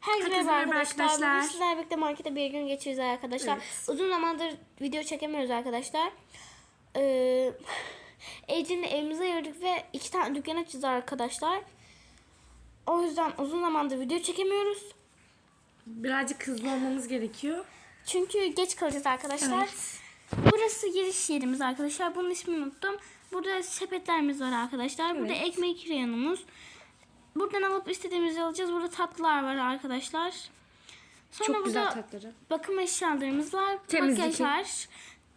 Herkese merhaba arkadaşlar. arkadaşlar. Bugün sizlerle birlikte markete bir gün geçireceğiz arkadaşlar. Evet. Uzun zamandır video çekemiyoruz arkadaşlar. Ee, Ece'nin evimize ayırdık ve iki tane dükkan açacağız arkadaşlar. O yüzden uzun zamandır video çekemiyoruz. Birazcık hızlı olmamız gerekiyor. Çünkü geç kalacağız arkadaşlar. Evet. Burası giriş yerimiz arkadaşlar. Bunun ismini unuttum. Burada sepetlerimiz var arkadaşlar. Burada Evet. ekmek reyonumuz. Buradan alıp istediğimizi alacağız. Burada tatlılar var arkadaşlar. Sonra Çok burada güzel tatları. bakım eşyalarımız var. Temizlik. Makyajlar,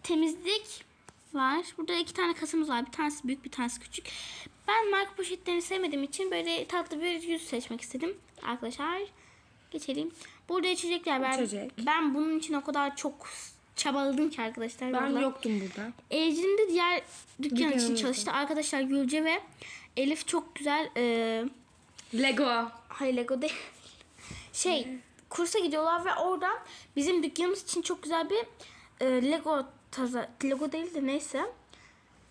temizlik var. Burada iki tane kasamız var. Bir tanesi büyük, bir tanesi küçük. Ben marka poşetlerini sevmediğim için böyle tatlı bir yüz seçmek istedim. Arkadaşlar geçelim. Burada içecekler var. İçecek. Ben bunun için o kadar çok çabaladım ki arkadaşlar. Ben vallahi. yoktum burada. Ecin de diğer dükkan için çalıştı. Arkadaşlar Gülce ve Elif çok güzel e, Lego. Hayır Lego değil. Şey kursa gidiyorlar ve oradan bizim dükkanımız için çok güzel bir e, Lego taza Lego değil de neyse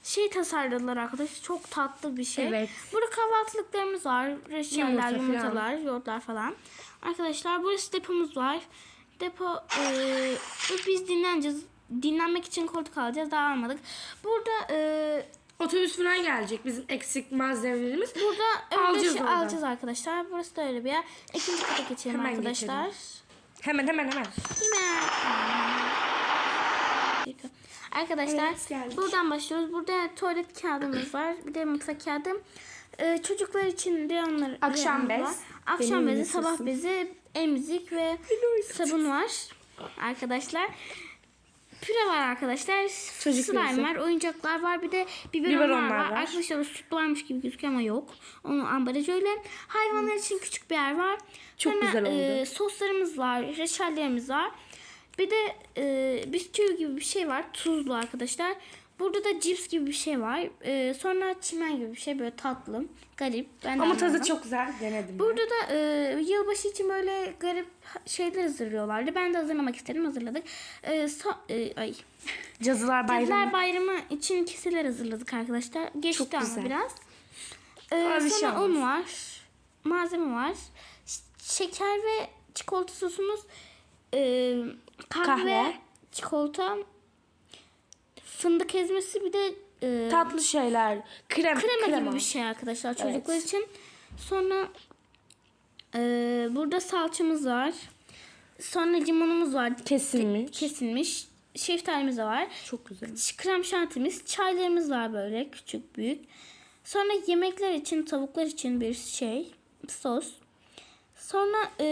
şey tasarladılar arkadaşlar. Çok tatlı bir şey. Evet. Burada kahvaltılıklarımız var. Reçeller, Yumurta yumurtalar, yoğurtlar falan. Arkadaşlar burası depomuz var. Depo e, biz dinleneceğiz. Dinlenmek için koltuk alacağız. Daha almadık. Burada e, Otobüs falan gelecek. Bizim eksik malzemelerimiz. Burada Alacağız şey alacağız arkadaşlar. Burası da öyle bir yer. İkinci kata geçelim Hemen arkadaşlar. Hemen hemen hemen. Hemen. Arkadaşlar Evet, buradan başlıyoruz. Burada tuvalet kağıdımız var. Bir de mutfak kağıdı. Ee, çocuklar için reyonlar, Akşam bez. var. Akşam Benim bezi, sabah bezi, emzik ve sabun var. Arkadaşlar. Püre var arkadaşlar. Çocuk Slime püresi. var, oyuncaklar var. Bir de biberonlar Biberonlar var. var. Arkadaşlar o süt varmış gibi gözüküyor ama yok. Onun ambalajı öyle. Hayvanlar için küçük bir yer var. Çok Sonra, güzel oldu. e, soslarımız var, reçellerimiz var. Bir de e, bisküvi gibi bir şey var. Tuzlu arkadaşlar. Burada da cips gibi bir şey var. E, sonra çimen gibi bir şey böyle tatlı. Garip. Ben Ama tadı çok güzel. Denedim. Burada da e, yılbaşı için böyle garip şeyler hazırlıyorlardı. Ben de hazırlamak istedim. Hazırladık. E, so- e, ay. Cazılar bayramı. Cadılar Bayramı için keseler hazırladık arkadaşlar. Geçti Çok ama güzel. biraz. E, şey sonra olmaz. un var. Malzeme var. Şeker ve çikolata sosumuz. E, kahve, Kahve. çikolata, fındık ezmesi bir de e, Tatlı şeyler. Krem. krema, gibi bir şey arkadaşlar çocuklar Evet. için. Sonra e, burada salçamız var. Sonra limonumuz var. Kesilmiş. Kesilmiş. Şeftalimiz de var. Çok güzel. Krem şantimiz, çaylarımız var böyle küçük büyük. Sonra yemekler için, tavuklar için bir şey, sos. Sonra e,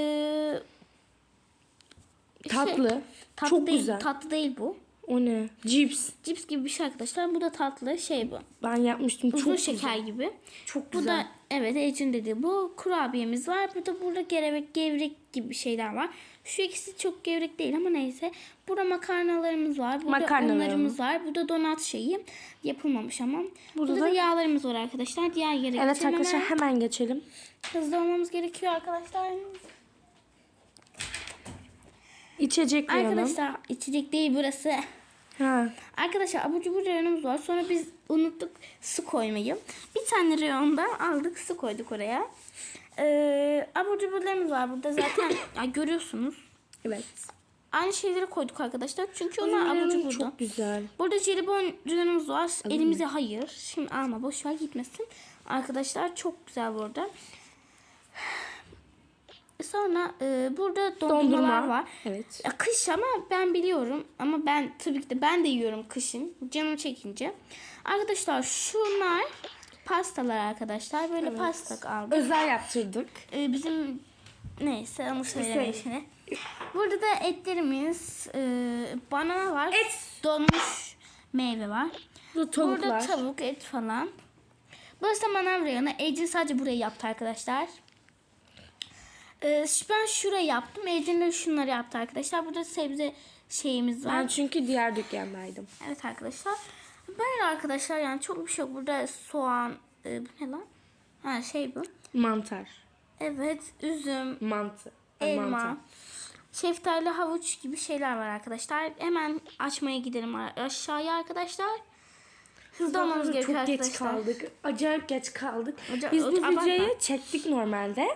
şey, Tatlı. tatlı Çok değil, güzel. Tatlı değil bu. O ne? Cips. Cips gibi bir şey arkadaşlar. Bu da tatlı şey bu. Ben yapmıştım. Uzun çok şeker güzel. gibi. Çok Bu güzel. da evet Ecin dedi. Bu kurabiyemiz var. Burada burada gevrek, gevrek gibi şeyler var. Şu ikisi çok gevrek değil ama neyse. Burada makarnalarımız var. Burada Makarnalarımız. unlarımız var. Burada donat şeyi yapılmamış ama. Burada, Burada da yağlarımız var arkadaşlar. Diğer yere Evet geçelim arkadaşlar hemen. hemen geçelim. Hızlı olmamız gerekiyor arkadaşlar. İçecek reyonu. Arkadaşlar içecek değil burası. Ha. Arkadaşlar abur cubur reyonumuz var. Sonra biz unuttuk su koymayı. Bir tane reyonda aldık su koyduk oraya. Ee, abur cuburlarımız var burada zaten ya görüyorsunuz. Evet. Aynı şeyleri koyduk arkadaşlar. Çünkü onlar abur cuburdu. çok güzel. Burada jelibon reyonumuz var. Elimize hayır. Şimdi alma boş ver gitmesin. Arkadaşlar çok güzel burada. Sonra e, burada dondurmalar Dondurma. var. Evet. Ya kış ama ben biliyorum ama ben tabii ki de ben de yiyorum kışın canım çekince. Arkadaşlar şunlar pastalar arkadaşlar. Böyle pasta aldım. Özel yaptırdık. Ee, bizim neyse onu söylemeyeyim şimdi. Burada da etlerimiz e, banana var. Et. Donmuş meyve var. Burada tavuklar. Burada tavuk, et falan. Burası da manav reyonu. Ecin sadece burayı yaptı arkadaşlar. Ee, ben şurayı yaptım. Ecin de şunları yaptı arkadaşlar. Burada sebze şeyimiz var. Ben çünkü diğer dükkandaydım. Evet arkadaşlar. Böyle arkadaşlar yani çok bir şey yok. Burada soğan, e, bu ne lan? Ha şey bu. Mantar. Evet, üzüm, Mantı. Elma, mantar. şeftali, havuç gibi şeyler var arkadaşlar. Hemen açmaya gidelim aşağıya arkadaşlar. Hızlı olmamız gerekiyor Çok geç arkadaşlar. kaldık. Acayip geç kaldık. Aca- Biz bu videoyu çektik normalde.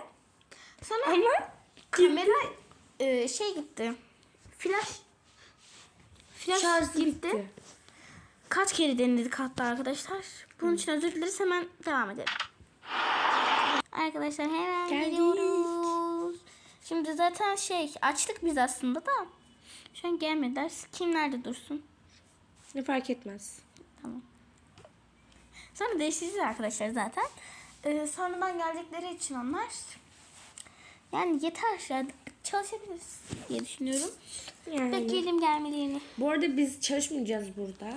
Sonra Ama kamera e, şey gitti. Flash Flash Şarjı gitti. bitti. Kaç kere denedik hatta arkadaşlar. Bunun için özür dileriz. Hemen devam edelim. Arkadaşlar hemen Geldik. geliyoruz. Şimdi zaten şey açtık biz aslında da. Şu an gelmediler. Kim nerede dursun? Ne fark etmez. Tamam. Sonra değiştireceğiz arkadaşlar zaten. Ee, sonradan gelecekleri için onlar. Yani yeter ya. Çalışabiliriz diye düşünüyorum. Yani. Bekleyelim gelmelerini. Bu arada biz çalışmayacağız burada.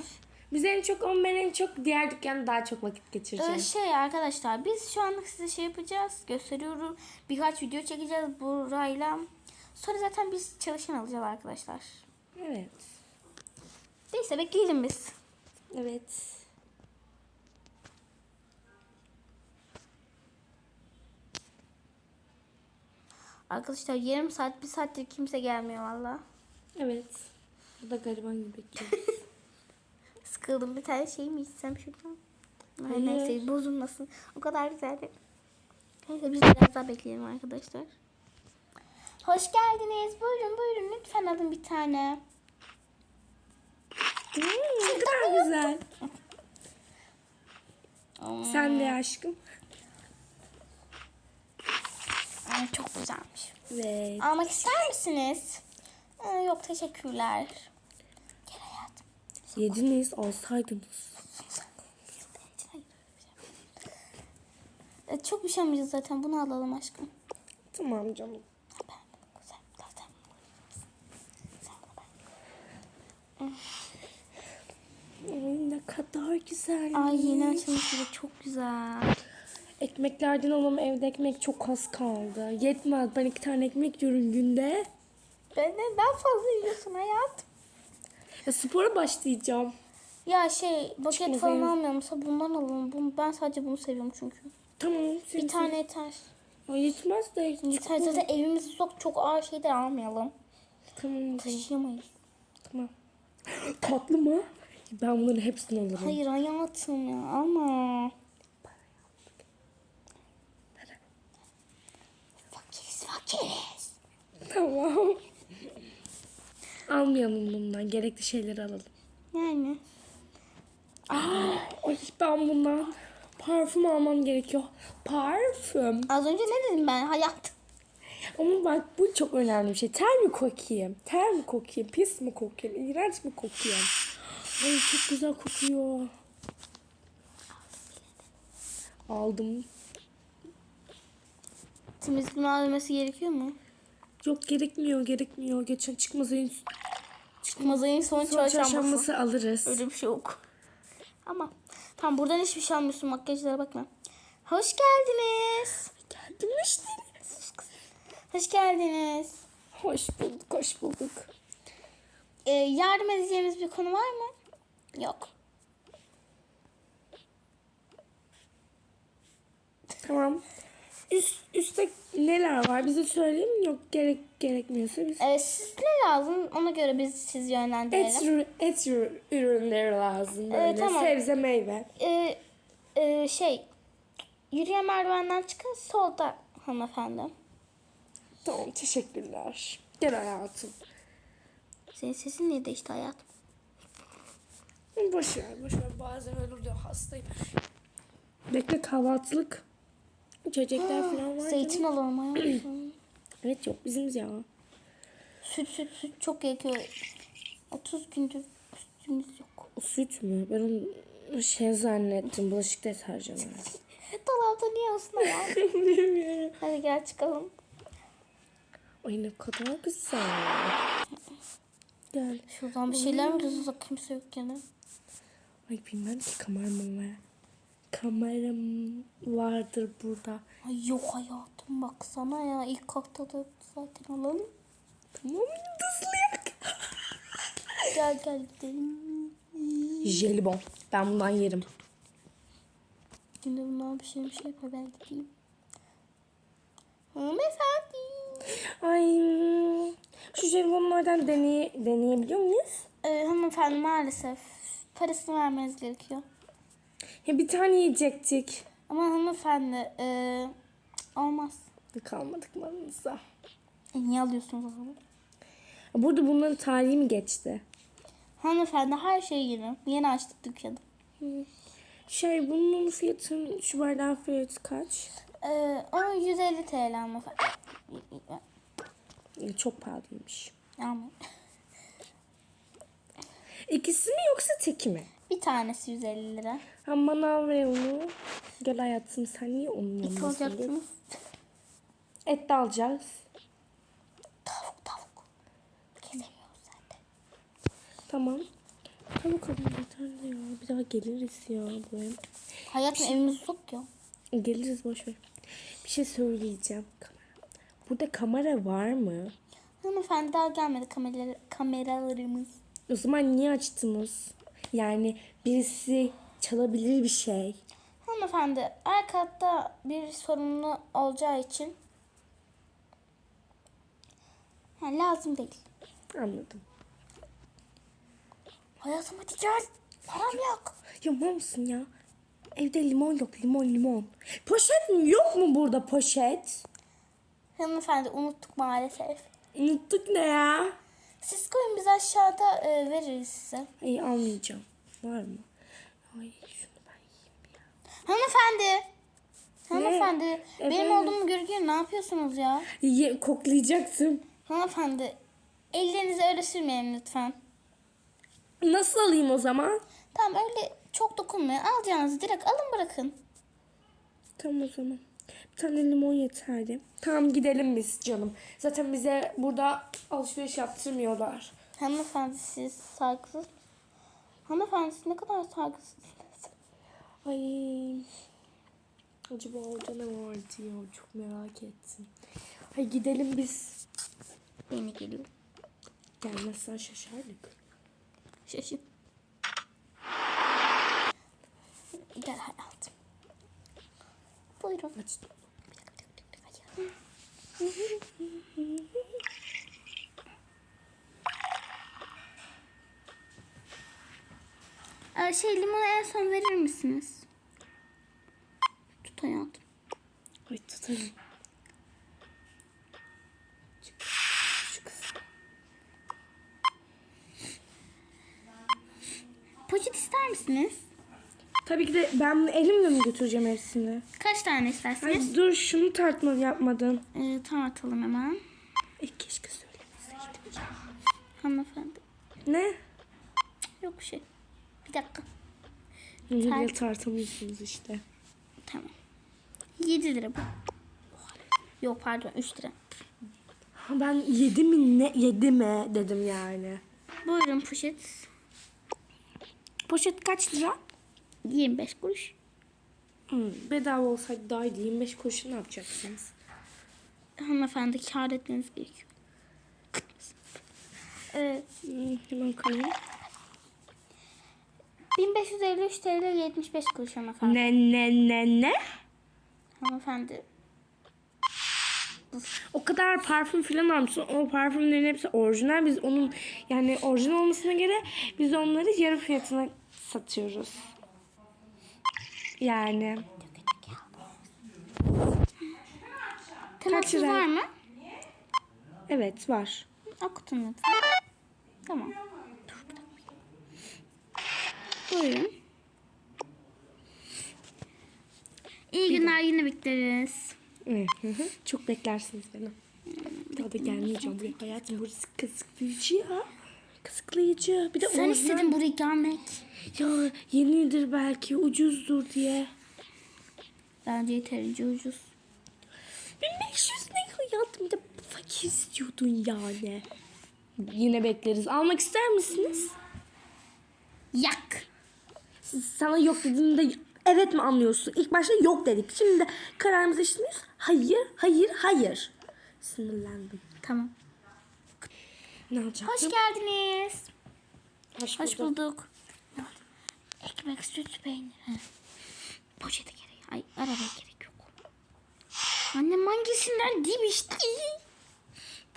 Biz en çok ama ben en çok diğer dükkanda daha çok vakit Ee, geçireceğim. şey arkadaşlar biz şu anlık size şey yapacağız. Gösteriyorum. Birkaç video çekeceğiz burayla. Sonra zaten biz çalışan alacağız arkadaşlar. Evet. Neyse bekleyelim biz. Evet. Arkadaşlar yarım saat bir saattir kimse gelmiyor valla. Evet. Bu da gariban gibi bekliyoruz. Sıkıldım bir tane şey mi içsem şuradan? Ay, Hayır. Neyse bozulmasın. O kadar güzeldi. Neyse biz biraz daha bekleyelim arkadaşlar. Hoş geldiniz. Buyurun buyurun lütfen alın bir tane. Hmm, ne kadar güzel. Hmm, Sen de aşkım. Ay, çok güzelmiş. Evet. Almak ister misiniz? Aa, yok teşekkürler. Gel hayatım. Yediniz, alsaydınız. E, çok üşenmişiz zaten. Bunu alalım aşkım. Tamam canım. Ay ne kadar güzel. Ay yeni açılmış de çok güzel. Ekmeklerden alalım evde ekmek çok az kaldı. Yetmez ben iki tane ekmek yiyorum günde. Benden daha fazla yiyorsun hayat. Ya spora başlayacağım. Ya şey paket Çıkmaz falan hayır. almıyorsa bundan alalım. Bunu, ben sadece bunu seviyorum çünkü. Tamam. Bir tane yeter. Ay yetmez de. Yeter zaten evimiz çok çok ağır şeyler almayalım. Tamam. tamam. Taşıyamayız. tamam. Tatlı mı? Ben bunların hepsini alırım. Hayır hayatım ya ama. Fakiriz. Tamam. Almayalım bundan. Gerekli şeyleri alalım. Yani. Ay ben bundan parfüm almam gerekiyor. Parfüm. Az önce ne dedim ben hayat? Ama bak bu çok önemli bir şey. Ter mi kokayım? Ter mi kokayım? Pis mi kokayım? İğrenç mi kokayım? Ay çok güzel kokuyor. Aldım. Temizlik malzemesi gerekiyor mu? Yok gerekmiyor gerekmiyor. Geçen çıkmaz ayın Çıkmaz ayın son son çarşambası. çarşambası alırız. Öyle bir şey yok. Ama tam buradan hiçbir şey almıyorsun makyajlara bakma. Hoş geldiniz. Müşteri. Hoş geldiniz. Hoş bulduk hoş bulduk. Ee, yardım edeceğimiz bir konu var mı? Yok. Tamam. Üst, üstte neler var? Bize söyleyeyim mi? Yok gerek gerekmiyorsa biz. Ee, siz ne lazım? Ona göre biz sizi yönlendirelim. Et, ürü- et ürü- ürünleri lazım böyle. tamam. Sebze meyve. Ee, e, şey, yürüyen merdivenden çıkın solda hanımefendi. Tamam teşekkürler. Gel hayatım. Senin sesin niye değişti? Boş ver boş ver. Bazen öyle oluyor hastayım. Bekle kahvaltılık. İçecekler falan var. Zeytin canım. alalım hayatım. Evet yok bizim ya. süt süt süt çok gerekiyor. 30 gündür sütümüz yok. Süt mü? Ben onu şey zannettim. Bulaşık deterjanı. Dolapta niye olsun hayatım? Bilmiyorum. Hadi gel çıkalım. Ay ne kadar güzel. Gel. Şuradan bir şeyler mi yazılacak kimse yok gene. Ay bilmem ki kameram var. Kameram vardır burada. Ay yok hayatım baksana ya ilk kalkta da zaten alalım. Tamam yıldızlıyak. Gel gel gidelim. Jelibon. Ben bundan yerim. Şimdi bundan bir şey bir şey yapar ben gideyim. Hanımefendi. Ay şu jelibonlardan deney deneyebiliyor muyuz? Ee, hanımefendi maalesef parasını vermeniz gerekiyor. Ya bir tane yiyecektik. Ama hanımefendi ee, olmaz. Kalmadık mı aranızda? E, niye alıyorsunuz o zaman? Burada bunların tarihi mi geçti? Hanımefendi her şey yeni. Yeni açtık dükkanı. Şey bunun fiyatı şu bardağın fiyatı kaç? Ee, onun 150 TL. Ee, Çok pahalıymış. Yani İkisi mi yoksa teki mi? Bir tanesi 150 lira. Ha manav ve onu. Gel hayatım sen niye onun yanındasın? olacaksınız. Et de alacağız. Tavuk tavuk. Kesemiyoruz zaten. Tamam. Tavuk alalım yeter de ya. Bir daha geliriz ya buraya. Hayatım evimiz yok ya. Geliriz boş ver. Bir şey söyleyeceğim. Kamera. Burada kamera var mı? Hanımefendi daha gelmedi kameralar, kameralarımız. O zaman niye açtınız? Yani birisi çalabilir bir şey. Hanımefendi her katta bir sorumlu olacağı için ha, lazım değil. Anladım. Hayatım hadi gel. Param yok. Ya mal mısın ya? Evde limon yok limon limon. Poşet mi? Yok mu burada poşet? Hanımefendi unuttuk maalesef. Unuttuk ne ya? Siz koyun biz aşağıda e, veririz size. Ay almayacağım. Var mı? Ay şunu ben yiyeyim ya. Hanımefendi. Hanımefendi benim Efendim? olduğumu görüyor ne yapıyorsunuz ya? Ye, koklayacaktım. Hanımefendi ellerinizi öyle sürmeyin lütfen. Nasıl alayım o zaman? Tamam öyle çok dokunmayın. Alacağınızı direkt alın bırakın. Tamam o zaman. Tane limon yeterli. Tamam gidelim biz canım. Zaten bize burada alışveriş yaptırmıyorlar. Hanımefendi siz saygısız Hanımefendi siz ne kadar saygısızsınız. Ay. Acaba orada ne vardı ya? Çok merak ettim. Hay gidelim biz. Beni geliyor. Gelmezsen şaşardık. Şaşım. Gel hayatım. Buyurun. Açtım. Ee, şey limonu en son verir misiniz? Tut hayatım. Ay tutarım. Poşet ister misiniz? Tabii ki de ben bunu elimle mi götüreceğim hepsini? Kaç tane istersiniz? Ay dur şunu tartma yapmadın. Ee, tartalım hemen. Ay keşke söylemeseydim. Hanımefendi. Ne? Yok şey. Bir dakika. Yine tartamıyorsunuz işte. Tamam. 7 lira bu. Yok pardon 3 lira. Ben yedi mi ne yedi mi dedim yani. Buyurun poşet. Poşet kaç lira? 25 kuruş. Hmm, bedava olsaydı daha iyi. 25 kuruşu ne yapacaksınız? Hanımefendi kar etmeniz gerekiyor. Hmm, hemen koyayım. 1553 TL 75 kuruş hanımefendi. Ne ne ne ne? Hanımefendi. O kadar parfüm falan almışsın. O parfümlerin hepsi orijinal. Biz onun yani orijinal olmasına göre biz onları yarı fiyatına satıyoruz. Yani. Lira? var mı? Evet var. Akutun lütfen. Tamam. Bir. Buyurun. İyi günler yine bekleriz. Çok beklersiniz beni. Daha da gelmeyeceğim buraya. Hayatım burası kısıklayıcı ya. Kısıklayıcı. Bir de Sen istedin buraya gelmek. Ya yenidir belki ucuzdur diye. Bence yeterince ucuz. 1500 ne hayatım bir de fakir istiyordun yani. Yine bekleriz. Almak ister misiniz? Yak. Sana yok dediğimde evet mi anlıyorsun? İlk başta yok dedik. Şimdi de kararımızı işliyoruz. Hayır, hayır, hayır. Sinirlendim. Tamam. Ne yapacaktım? Hoş geldiniz. Hoş Hoş bulduk. bulduk. Ekmek, süt, peynir. He. Poşete gerek. Ay arabaya gerek yok. Annem hangisinden demişti?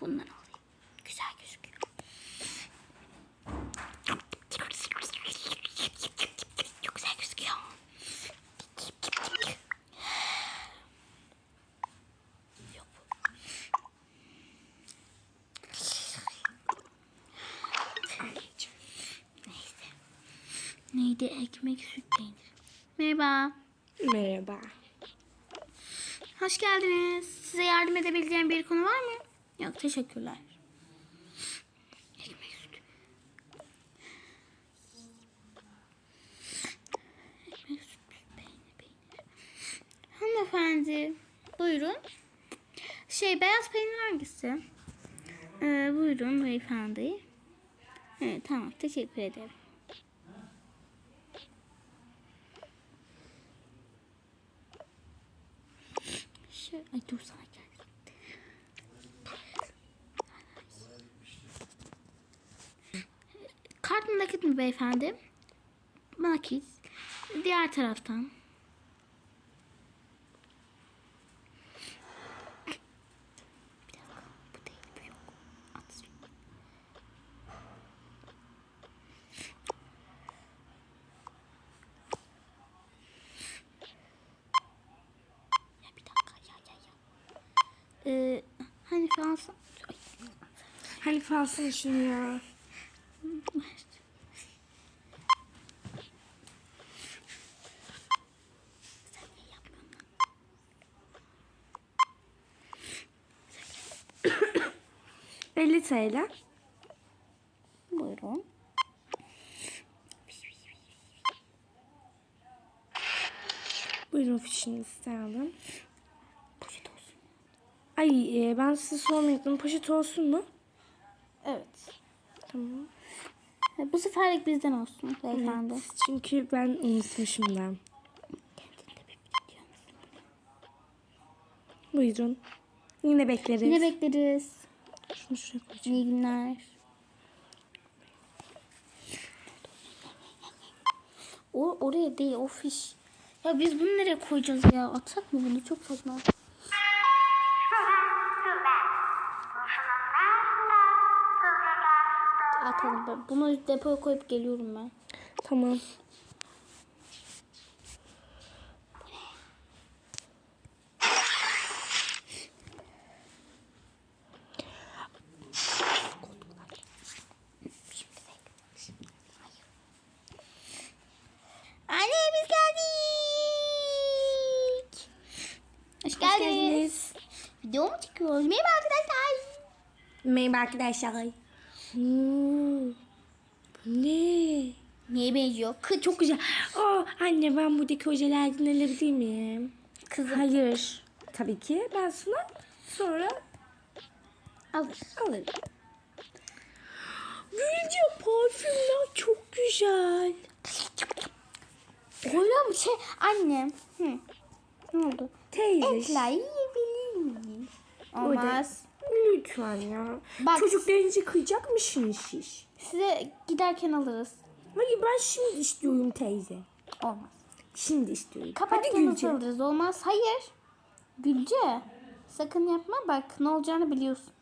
Bundan alayım. Güzel gözüküyor. Çok güzel gözüküyor. Yok bu. Neydi? Ekmek, süt, peynir. Merhaba. Merhaba. Hoş geldiniz. Size yardım edebileceğim bir konu var mı? Yok, teşekkürler. Ekmek, süt. Ekmek, süt, peynir, peynir. Hanımefendi, buyurun. Şey, beyaz peynir hangisi? Ee, buyurun beyefendi. Evet, tamam, teşekkür ederim. Şey, ay dur sana gel. Kart mı nakit mi beyefendi? Nakit. Diğer taraftan. Bir dakika, bu değil, bu yok. At. Ya bir dakika ya ya ya. Ee, Ay, Hani falsın şunu ya. 50 TL. Buyurun. Buyurun fişinizi olsun. Ay e, ben size sormayacaktım. Poşet olsun mu? Evet. Tamam. Bu seferlik bizden olsun beyefendi. Çünkü ben unutmuşum da. Buyurun. Yine bekleriz. Yine bekleriz. Şunu şuraya koyacağım. İyi günler. O oraya değil o fiş. Ya biz bunu nereye koyacağız ya? Atsak mı bunu? Çok saçma. Atalım ben. Bunu depoya koyup geliyorum ben. Tamam. Anne biz geldik. Hoş geldiniz. Video mu çekiyoruz? Merhaba arkadaşlar. Merhaba arkadaşlar. Hmm. Ne? Neye benziyor? Kız Çok güzel. Aa, anne ben buradaki ojelerden alabilir miyim? Kızım. Hayır. Tabii ki. Ben sana sonra Alır. alırım. Gülce parfümler çok güzel. Öyle mi? Şey annem. Hı. Ne oldu? Teyze. Etler yiyebilir miyiz? Olmaz. Lütfen ya. Bak- Çocuklarınızı kıyacak mısınız siz? Size giderken alırız. Hayır ben şimdi istiyorum teyze. Olmaz. Şimdi istiyorum. Hadi Kapatken Gülce. alırız. Olmaz. Hayır. Gülce. Sakın yapma bak ne olacağını biliyorsun.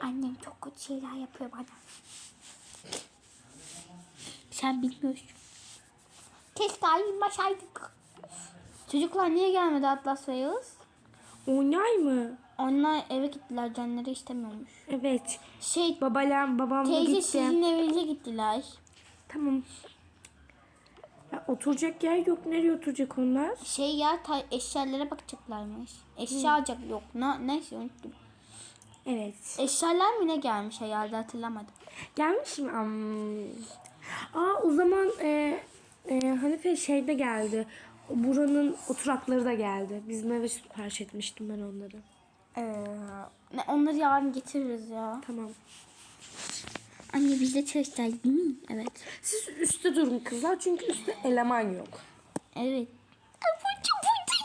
Annem çok kötü şeyler yapıyor bana. Sen bilmiyorsun. Keşke ayırmasaydık. Çocuklar niye gelmedi Atlas ve Yağız? Onlar mı? Onlar eve gittiler canları istemiyormuş. Evet. Şey Babalar babam teyze gitti. sizin evinize gittiler. Tamam. Ya, oturacak yer yok. Nereye oturacak onlar? Şey ya ta- eşyalara bakacaklarmış. Eşya alacak yok. Ne, neyse unuttum. Evet. Eşyalar mı ne gelmiş herhalde hatırlamadım. Gelmiş mi? Am. Aa o zaman e, e, Hanife şeyde geldi. Buranın oturakları da geldi. Bizim eve sipariş etmiştim ben onları. Ee, ne, onları yarın getiririz ya. Tamam. Anne bizde çalışacağız değil mi? Evet. Siz üstte durun kızlar çünkü üstte eleman yok. Evet. Fıçı fıçı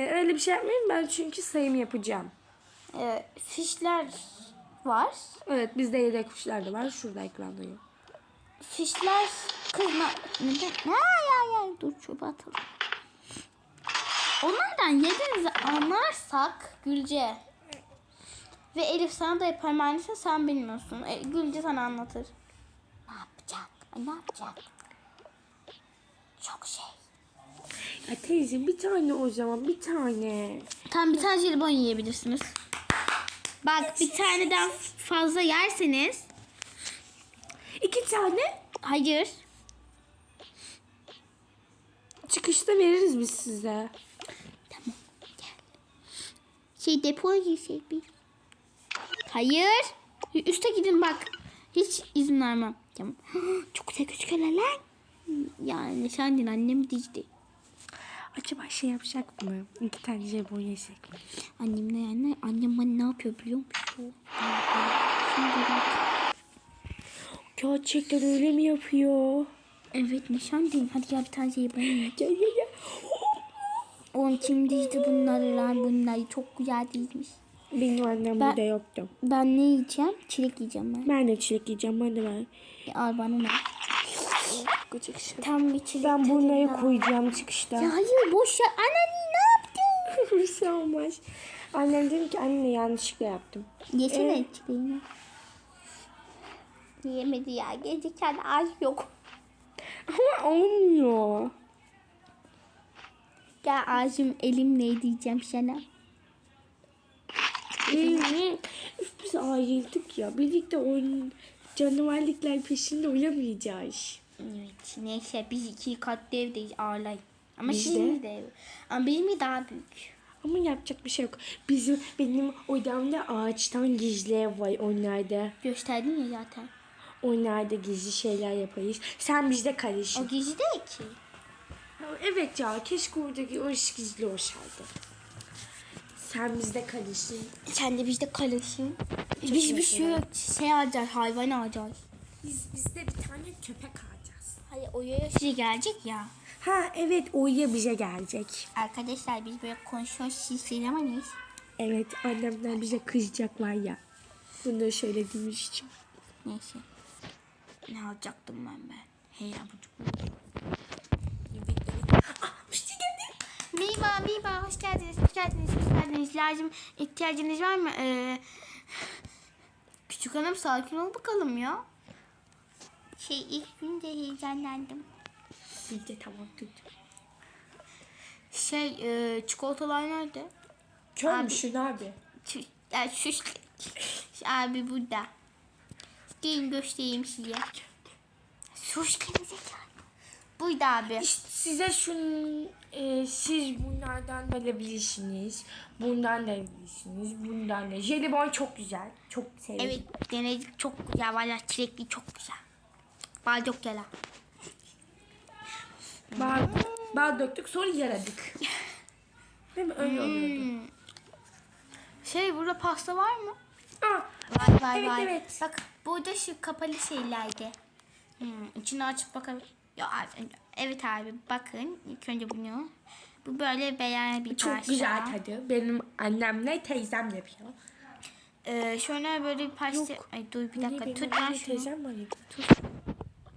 E, öyle bir şey yapmayın ben çünkü sayım yapacağım. ee, fişler var. Evet bizde yedek kuşlar da var. Şurada ekrandayım. Fişler kızma... Neden? Ha ya ya dur çöpe atalım. Onlardan yediğinizi anlarsak Gülce ve Elif sana da yapar mühendissin sen bilmiyorsun. E, Gülce sana anlatır. Ne yapacak? Ay, Ne yapacak? Çok şey. Ya teyze bir tane o zaman bir tane. Tam bir tane jelibon yiyebilirsiniz. Bak bir taneden fazla yerseniz İki tane Hayır. Çıkışta veririz biz size. Şey depoya girsek biz. Hayır. Üste gidin bak. Hiç izin vermem. Tamam. Çok güzel gözüküyorlar lan. Yani sen değil annem dizdi. Acaba şey yapacak mı? İki tane jelibon yesek mi? Annem ne yani? Annem bana ne yapıyor biliyor musun? Şimdi bak. Gerçekten öyle mi yapıyor? Evet nişan değil. Hadi gel bir tane şey yapalım. Gel gel gel. Oğlum kim dizdi bunları lan? Bunları çok güzel dizmiş. Benim annem Ben- burada yoktu. Ben ne yiyeceğim? Çilek yiyeceğim ben. Ben de çilek yiyeceğim. Ben de ben. Ya Al bana ne? Tam bir çilek Ben bunları koyacağım çıkışta. Ya hayır boş ver. Anneanne ne yaptın? bir şey olmaz. Annem dedim ki anne yanlışlıkla yaptım. Yesene çileğini. Yemedi ya. Gerçekten aç yok. Ama olmuyor. Gel ağacım elimle diyeceğim sana. Üf, Biz ayrıldık ya. Birlikte oyun canavarlıklar peşinde oynamayacağız. Evet neyse biz iki katlı evdeyiz ağlayın. Ama Biz şimdi de ev. Ama bizim daha büyük. Ama yapacak bir şey yok. Bizim benim odamda ağaçtan gizli ev var onlarda. Gösterdin ya zaten. Onlarda gizli şeyler yaparız. Sen bizde karışın. O gizli değil ki. Evet ya keşke oradaki o iş gizli olsaydı. Sen bizde karışın. Sen de bizde kalırsın. Biz bir şey şey alacağız hayvan alacağız. Biz bizde bir tane köpek alacağız. Hayır o yaşlı gelecek ya. Ha evet Oya bize gelecek. Arkadaşlar biz böyle konuşuyoruz siz söylemeyiz. Evet annemden bize kızacak var ya. Bunları söylediğimiz için. Neyse. Ne alacaktım ben ben? Hey abucuk. Merhaba, merhaba. Hoş geldiniz, hoş geldiniz, hoş geldiniz. Lazım ihtiyacınız var mı? Ee, küçük hanım sakin ol bakalım ya. Şey ilk günde heyecanlandım. Biz de tamam tut. Şey e, çikolatalar nerede? Kör Abi. müsün abi? Şu, ya şu, şu abi burada. Gelin göstereyim size. Sus gerizekalı. Buydu abi. İşte size şun e, siz bunlardan da alabilirsiniz. Bundan da alabilirsiniz. Bundan da. Jelibon çok güzel. Çok sevdim. Evet denedik çok güzel. Valla çilekli çok güzel. Bal çok güzel. Bal, bal döktük sonra yaradık. Değil mi? Öyle oluyordu. Şey burada pasta var mı? Aa, Vay vay Evet, vay. evet. Bak burada şu kapalı şeylerdi. Hmm, içini açıp bakalım. Ya evet abi bakın ilk önce bunu. Bu böyle beyaz bir çok parça. güzel tadı. Benim annemle teyzem yapıyor. Ee, şöyle böyle bir parça. Yok. Ay dur bir dakika tut annemle şunu. Teyzem var ya.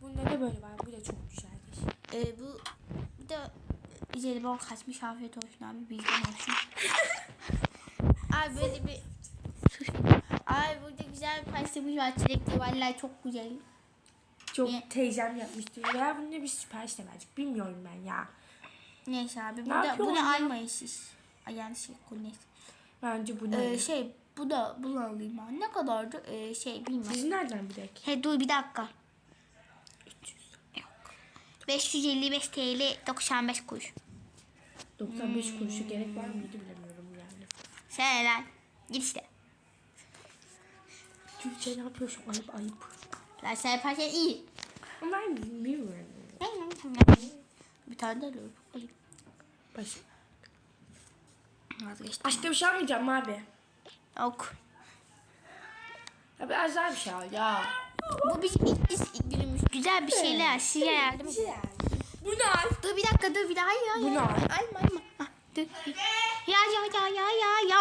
Bunda da böyle var. Bu da çok güzeldir. Ee, bu bir de jelibon kaçmış afiyet olsun abi bizden olsun. abi böyle bir. Abi burada güzel bir pastaymış var çilekli vallahi çok güzel. Çok Ne? teyzem yapmıştı. Ya bunu bir sipariş de verdik. Bilmiyorum ben ya. Neyse abi Ne burada yapıyorsun bunu ya? almayın siz. Ay yanlış şey konu neyse. Bence bu ne? Ee, şey bu da bunu alayım ben. Ne kadardı? Ee, şey bilmiyorum. Biz nereden bilek? He dur bir dakika. 555 TL 95 kuruş. 95 kuruşu gerek var mıydı bilemiyorum yani. Sen lan. Git işte. Türkçe ne yapıyorsun? Ayıp ayıp. Lan sen yaparken iyi. Ama ben bilmiyorum. Bir tane de alıyorum. Alayım. Başka. Vazgeçtim. Başka bir şey almayacağım abi. Ok. Ya biraz daha bir şey al ya. Bu bizim ilk, ilk günümüz. Güzel bir şeyler. Size yardım edin. Bunu al. Dur bir dakika dur bir daha. Hayır hayır. Bunu al. Alma alma. Ah, dur. Ya ya ya ya ya ya